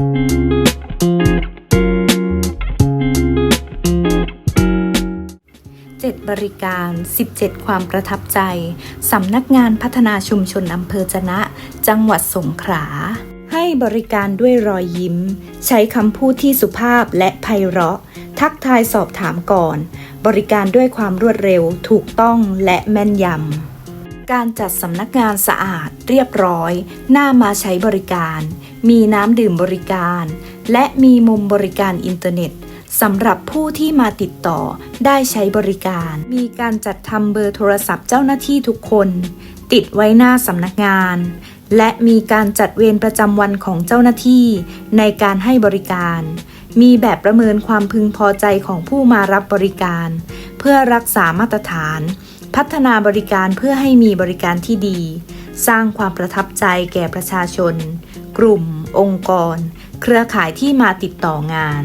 7 บริการ 17 ความประทับใจ สำนักงานพัฒนาชุมชนอำเภอจนะ จังหวัดสงขลา ให้บริการด้วยรอยยิ้ม ใช้คำพูดที่สุภาพและไพเราะ ทักทายสอบถามก่อน บริการด้วยความรวดเร็ว ถูกต้องและแม่นยำ การจัดสำนักงานสะอาดเรียบร้อย น่ามาใช้บริการ มีน้ำดื่มบริการ และมีมุมบริการอินเทอร์เน็ตสำหรับผู้ที่มาติดต่อได้ใช้บริการ มีการจัดทำเบอร์โทรศัพท์เจ้าหน้าที่ทุกคน ติดไว้หน้าสำนักงาน และมีการจัดเวรประจำวันของเจ้าหน้าที่ในการให้บริการ มีแบบประเมินความพึงพอใจของผู้มารับบริการ เพื่อรักษามาตรฐาน พัฒนาบริการเพื่อให้มีบริการที่ดี สร้างความประทับใจแก่ประชาชน กลุ่ม องค์กร เครือข่ายที่มาติดต่องาน